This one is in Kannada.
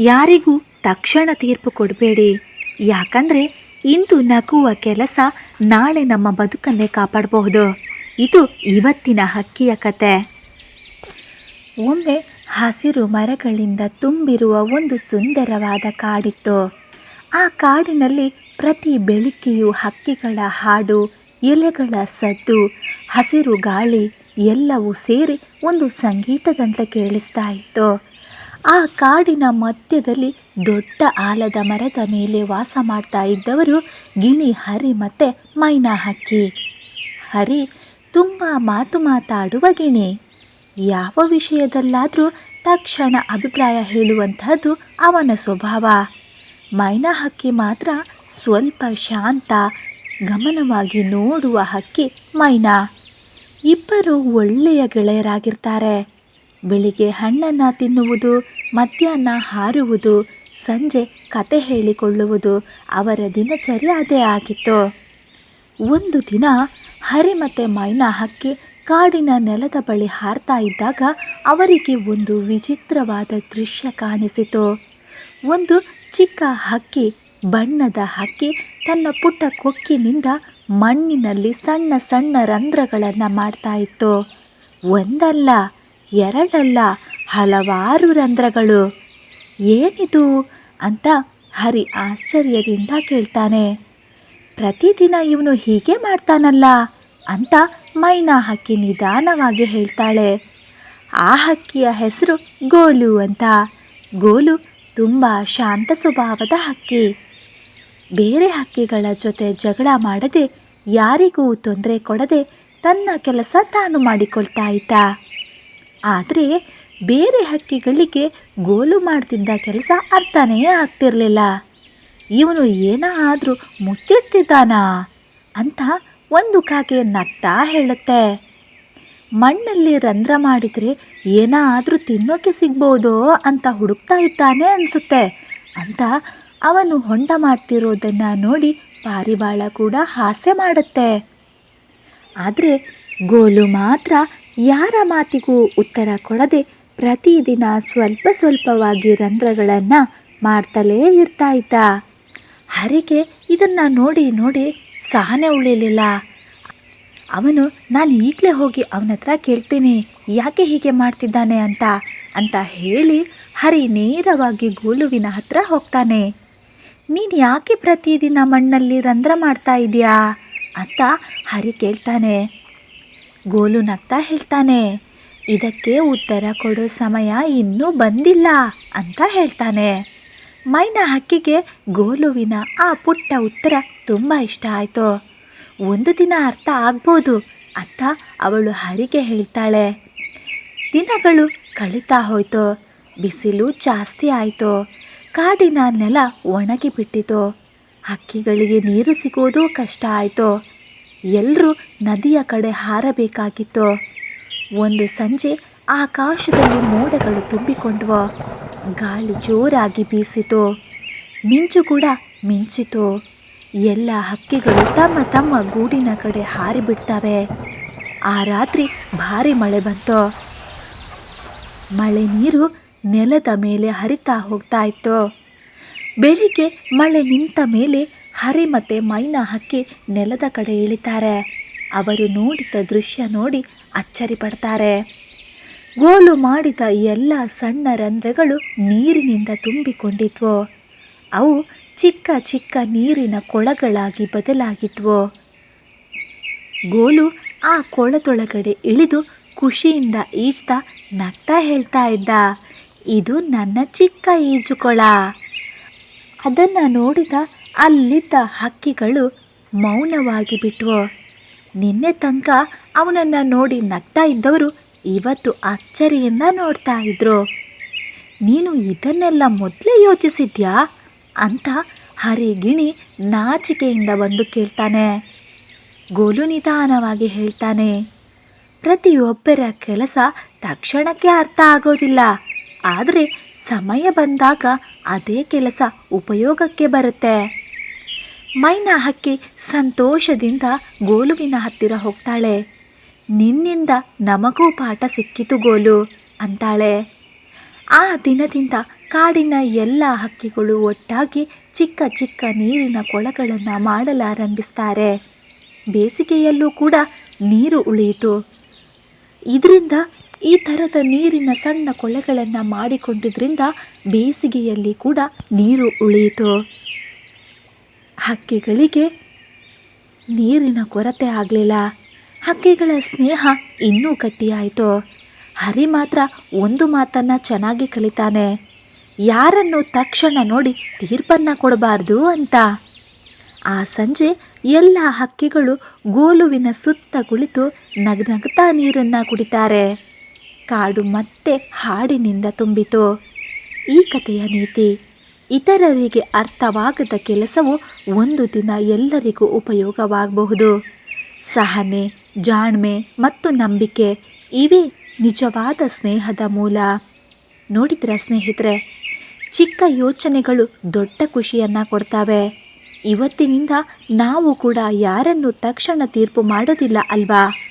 ಯಾರಿಗೂ ತಕ್ಷಣ ತೀರ್ಪು ಕೊಡಬೇಡಿ. ಯಾಕಂದರೆ ಇಂದು ನಗುವ ಕೆಲಸ ನಾಳೆ ನಮ್ಮ ಬದುಕನ್ನೇ ಕಾಪಾಡಬಹುದು. ಇದು ಇವತ್ತಿನ ಹಕ್ಕಿಯ ಕತೆ. ಒಮ್ಮೆ ಹಸಿರು ಮರಗಳಿಂದ ತುಂಬಿರುವ ಒಂದು ಸುಂದರವಾದ ಕಾಡಿತ್ತು. ಆ ಕಾಡಿನಲ್ಲಿ ಪ್ರತಿ ಬೆಳಿಗ್ಗೆಯೂ ಹಕ್ಕಿಗಳ ಹಾಡು, ಎಲೆಗಳ ಸದ್ದು, ಹಸಿರು ಗಾಳಿ ಎಲ್ಲವೂ ಸೇರಿ ಒಂದು ಸಂಗೀತದಂತೆ ಕೇಳಿಸ್ತಾ ಇತ್ತು. ಆ ಕಾಡಿನ ಮಧ್ಯದಲ್ಲಿ ದೊಡ್ಡ ಆಲದ ಮರದ ಮೇಲೆ ವಾಸ ಮಾಡ್ತಾ ಇದ್ದವರು ಗಿಣಿ ಹರಿ ಮತ್ತೆ ಮೈನಾ ಹಕ್ಕಿ ಹರಿ ತುಂಬ ಮಾತು ಮಾತಾಡುವ ಗಿಣಿ. ಯಾವ ವಿಷಯದಲ್ಲಾದರೂ ತಕ್ಷಣ ಅಭಿಪ್ರಾಯ ಹೇಳುವಂಥದ್ದು ಅವನ ಸ್ವಭಾವ. ಮೈನಾ ಹಕ್ಕಿ ಮಾತ್ರ ಸ್ವಲ್ಪ ಶಾಂತ, ಗಮನವಾಗಿ ನೋಡುವ ಹಕ್ಕಿ ಮೈನಾ. ಇಬ್ಬರು ಒಳ್ಳೆಯ ಗೆಳೆಯರಾಗಿರ್ತಾರೆ. ಬೆಳಿಗ್ಗೆ ಹಣ್ಣನ್ನು ತಿನ್ನುವುದು, ಮಧ್ಯಾಹ್ನ ಹಾರುವುದು, ಸಂಜೆ ಕತೆ ಹೇಳಿಕೊಳ್ಳುವುದು ಅವರ ದಿನಚರಿ ಅದೇ ಆಗಿತ್ತು. ಒಂದು ದಿನ ಹರಿ ಮತ್ತು ಮೈನಾ ಹಕ್ಕಿ ಕಾಡಿನ ನೆಲದ ಬಳಿ ಹಾರ್ತಾ ಇದ್ದಾಗ ಅವರಿಗೆ ಒಂದು ವಿಚಿತ್ರವಾದ ದೃಶ್ಯ ಕಾಣಿಸಿತು. ಒಂದು ಚಿಕ್ಕ ಹಕ್ಕಿ, ಬಣ್ಣದ ಹಕ್ಕಿ ತನ್ನ ಪುಟ್ಟ ಕೊಕ್ಕಿನಿಂದ ಮಣ್ಣಿನಲ್ಲಿ ಸಣ್ಣ ಸಣ್ಣ ರಂಧ್ರಗಳನ್ನು ಮಾಡ್ತಾ ಇತ್ತು. ಒಂದಲ್ಲ. ಎರಡಲ್ಲ ಹಲವಾರು ರಂಧ್ರಗಳು. ಏನಿದು ಅಂತ ಹರಿ ಆಶ್ಚರ್ಯದಿಂದ ಕೇಳ್ತಾನೆ. ಪ್ರತಿದಿನ ಇವನು ಹೀಗೆ ಮಾಡ್ತಾನಲ್ಲ ಅಂತ ಮೈನಾ ಹಕ್ಕಿ ನಿಧಾನವಾಗಿ ಹೇಳ್ತಾಳೆ. ಆ ಹಕ್ಕಿಯ ಹೆಸರು ಗೋಲು ಅಂತ. ಗೋಲು ತುಂಬ ಶಾಂತ ಸ್ವಭಾವದ ಹಕ್ಕಿ. ಬೇರೆ ಹಕ್ಕಿಗಳ ಜೊತೆ ಜಗಳ ಮಾಡದೆ ಯಾರಿಗೂ ತೊಂದರೆ ಕೊಡದೆ ತನ್ನ ಕೆಲಸ ತಾನು ಮಾಡಿಕೊಳ್ತಾ ಇದ್ದ. ಆದರೆ ಬೇರೆ ಹಕ್ಕಿಗಳಿಗೆ ಗೋಲು ಮಾಡ್ತಿದ್ದ ಕೆಲಸ ಅರ್ಥನೇ ಆಗ್ತಿರಲಿಲ್ಲ. ಇವನು ಏನಾದರೂ ಮುಚ್ಚಿಡ್ತಿದ್ದಾನಾ ಅಂತ ಒಂದು ಕಾಗೆ ನಗ್ತಾ ಹೇಳುತ್ತೆ. ಮಣ್ಣಲ್ಲಿ ರಂಧ್ರ ಮಾಡಿದರೆ ಏನಾದರೂ ತಿನ್ನೋಕೆ ಸಿಗ್ಬೋದೋ ಅಂತ ಹುಡುಕ್ತಾ ಇದ್ದಾನೆ ಅನಿಸುತ್ತೆ ಅಂತ ಅವನು ಹೊಂಡ ಮಾಡ್ತಿರೋದನ್ನು ನೋಡಿ ಪಾರಿವಾಳ ಕೂಡ ಹಾಸ್ಯ ಮಾಡುತ್ತೆ. ಆದರೆ ಗೋಲು ಮಾತ್ರ ಯಾರ ಮಾತಿಗೂ ಉತ್ತರ ಕೊಡದೆ ಪ್ರತಿದಿನ ಸ್ವಲ್ಪ ಸ್ವಲ್ಪವಾಗಿ ರಂಧ್ರಗಳನ್ನು ಮಾಡ್ತಲೇ ಇರ್ತಾ ಹರಿಗೆ ಇದನ್ನು ನೋಡಿ ನೋಡಿ ಸಹನೆ ಉಳಿಲಿಲ್ಲ. ಅವನು, ನಾನು ಈಗಲೇ ಹೋಗಿ ಅವನ ಹತ್ರ ಕೇಳ್ತೀನಿ. ಯಾಕೆ ಹೀಗೆ ಮಾಡ್ತಿದ್ದಾನೆ ಅಂತ? ಅಂತ ಹೇಳಿ ಹರಿ ನೇರವಾಗಿ ಗೋಲುವಿನ ಹತ್ರ ಹೋಗ್ತಾನೆ. ನೀನು ಯಾಕೆ ಪ್ರತಿದಿನ ಮಣ್ಣಲ್ಲಿ ರಂಧ್ರ ಮಾಡ್ತಾ ಇದೆಯಾ? ಅಂತ ಹರಿ ಕೇಳ್ತಾನೆ. ಗೋಲು ನಗ್ತಾ ಹೇಳ್ತಾನೆ. ಇದಕ್ಕೆ ಉತ್ತರ ಕೊಡೋ ಸಮಯ ಇನ್ನೂ ಬಂದಿಲ್ಲ ಅಂತ ಹೇಳ್ತಾನೆ. ಮೈನ ಹಕ್ಕಿಗೆ ಗೋಲುವಿನ ಆ ಪುಟ್ಟ ಉತ್ತರ ತುಂಬ ಇಷ್ಟ ಆಯಿತು. ಒಂದು ದಿನ ಅರ್ಥ ಆಗ್ಬೋದು ಅಂತ ಅವಳು ಹರಿಗೆ ಹೇಳ್ತಾಳೆ. ದಿನಗಳು ಕಳೀತಾ ಹೋಯ್ತು. ಬಿಸಿಲು ಜಾಸ್ತಿ ಆಯಿತು. ಕಾಡಿನ ನೆಲ ಒಣಗಿ ಬಿಟ್ಟಿತು ಹಕ್ಕಿಗಳಿಗೆ ನೀರು ಸಿಗೋದು ಕಷ್ಟ ಆಯಿತು. ಎಲ್ಲರೂ ನದಿಯ ಕಡೆ ಹಾರಬೇಕಾಗಿತ್ತು. ಒಂದು ಸಂಜೆ ಆಕಾಶದಲ್ಲಿ ಮೋಡಗಳು ತುಂಬಿಕೊಂಡ್ವು. ಗಾಳಿ ಜೋರಾಗಿ ಬೀಸಿತು. ಮಿಂಚು ಕೂಡ ಮಿಂಚಿತು. ಎಲ್ಲ ಹಕ್ಕಿಗಳು ತಮ್ಮ ತಮ್ಮ ಗೂಡಿನ ಕಡೆ ಹಾರಿಬಿಡ್ತವೆ. ಆ ರಾತ್ರಿ ಭಾರಿ ಮಳೆ ಬಂತು. ಮಳೆ ನೀರು ನೆಲದ ಮೇಲೆ ಹರಿತಾ ಹೋಗ್ತಾ ಇತ್ತು. ಬೆಳಿಗ್ಗೆ ಮಳೆ ನಿಂತ ಮೇಲೆ ಹರಿ ಮತ್ತೆ ಮೈನ ಹಕ್ಕಿ ನೆಲದ ಕಡೆ ಇಳಿತಾರೆ. ಅವರು ನೋಡಿದ ದೃಶ್ಯ ನೋಡಿ ಅಚ್ಚರಿ ಪಡ್ತಾರೆ. ಗೋಲು ಮಾಡಿದ ಎಲ್ಲ ಸಣ್ಣ ರಂಧ್ರಗಳು ನೀರಿನಿಂದ ತುಂಬಿಕೊಂಡಿದ್ವು. ಅವು ಚಿಕ್ಕ ಚಿಕ್ಕ ನೀರಿನ ಕೊಳಗಳಾಗಿ ಬದಲಾಗಿದ್ವು. ಗೋಲು ಆ ಕೊಳದೊಳಗಡೆ ಇಳಿದು ಖುಷಿಯಿಂದ ಈಜ್ತಾ ನಗ್ತಾ ಹೇಳ್ತಾ ಇದ್ದ, ಇದು ನನ್ನ ಚಿಕ್ಕ ಈಜುಕೊಳ. ಅದನ್ನು ನೋಡಿದ ಅಲ್ಲಿದ್ದ ಹಕ್ಕಿಗಳು ಮೌನವಾಗಿ ಬಿಟ್ವು? ನಿನ್ನೆ ತನಕ ಅವನನ್ನು ನೋಡಿ ನಗ್ತಾ ಇದ್ದವರು ಇವತ್ತು ಅಚ್ಚರಿಯಿಂದ ನೋಡ್ತಾ ಇದ್ರು. ನೀನು ಇದನ್ನೆಲ್ಲ ಮೊದಲೇ ಯೋಚಿಸಿದ್ಯಾ? ಅಂತ ಹರಿಗಿಣಿ ನಾಚಿಕೆಯಿಂದ ಬಂದು ಕೇಳ್ತಾನೆ. ಗೋಲು ನಿಧಾನವಾಗಿ ಹೇಳ್ತಾನೆ. ಪ್ರತಿಯೊಬ್ಬರ ಕೆಲಸ ತಕ್ಷಣಕ್ಕೆ ಅರ್ಥ ಆಗೋದಿಲ್ಲ. ಆದರೆ ಸಮಯ ಬಂದಾಗ ಅದೇ ಕೆಲಸ ಉಪಯೋಗಕ್ಕೆ ಬರುತ್ತೆ. ಮೈನಾ ಹಕ್ಕಿ ಸಂತೋಷದಿಂದ ಗೋಲುವಿನ ಹತ್ತಿರ ಹೋಗ್ತಾಳೆ. ನಿನ್ನಿಂದ ನಮಗೂ ಪಾಠ ಸಿಕ್ಕಿತು ಗೋಲು ಅಂತಾಳೆ. ಆ ದಿನದಿಂದ ಕಾಡಿನ ಎಲ್ಲ ಹಕ್ಕಿಗಳು ಒಟ್ಟಾಗಿ ಚಿಕ್ಕ ಚಿಕ್ಕ ನೀರಿನ ಕೊಳಗಳನ್ನು ಮಾಡಲಾರಂಭಿಸ್ತಾರೆ. ಬೇಸಿಗೆಯಲ್ಲೂ ಕೂಡ ನೀರು ಉಳಿಯಿತು. ಇದರಿಂದ ಈ ಥರದ ನೀರಿನ ಸಣ್ಣ ಕೊಳಗಳನ್ನು ಮಾಡಿಕೊಂಡಿದ್ರಿಂದ ಬೇಸಿಗೆಯಲ್ಲಿ ಕೂಡ ನೀರು ಉಳಿಯಿತು. ಹಕ್ಕಿಗಳಿಗೆ ನೀರಿನ ಕೊರತೆ ಆಗಲಿಲ್ಲ. ಹಕ್ಕಿಗಳ ಸ್ನೇಹ ಇನ್ನೂ ಗಟ್ಟಿಯಾಯಿತು. ಹರಿ ಮಾತ್ರ ಒಂದು ಮಾತನ್ನು ಚೆನ್ನಾಗಿ ಕಲಿತಾನೆ. ಯಾರನ್ನು ತಕ್ಷಣ ನೋಡಿ ತೀರ್ಪನ್ನು ಕೊಡಬಾರ್ದು ಅಂತ. ಆ ಸಂಜೆ ಎಲ್ಲ ಹಕ್ಕಿಗಳು ಗೋಲುವಿನ ಸುತ್ತ ಕುಳಿತು ನಗನಗ್ತಾ ನೀರನ್ನು ಕುಡಿತಾರೆ. ಕಾಡು ಮತ್ತೆ ಹಾಡಿನಿಂದ ತುಂಬಿತು. ಈ ಕಥೆಯ ನೀತಿ. ಇತರರಿಗೆ ಅರ್ಥವಾಗದ ಕೆಲಸವು ಒಂದು ದಿನ ಎಲ್ಲರಿಗೂ ಉಪಯೋಗವಾಗಬಹುದು. ಸಹನೆ, ಜಾಣ್ಮೆ ಮತ್ತು ನಂಬಿಕೆ ಇವೇ ನಿಜವಾದ ಸ್ನೇಹದ ಮೂಲ. ನೋಡಿದ್ರ ಸ್ನೇಹಿತರೆ? ಚಿಕ್ಕ ಯೋಚನೆಗಳು ದೊಡ್ಡ ಖುಷಿಯನ್ನು ಕೊಡ್ತವೆ. ಇವತ್ತಿನಿಂದ ನಾವು ಕೂಡ ಯಾರನ್ನು ತಕ್ಷಣ ತೀರ್ಪು ಮಾಡೋದಿಲ್ಲ ಅಲ್ವಾ?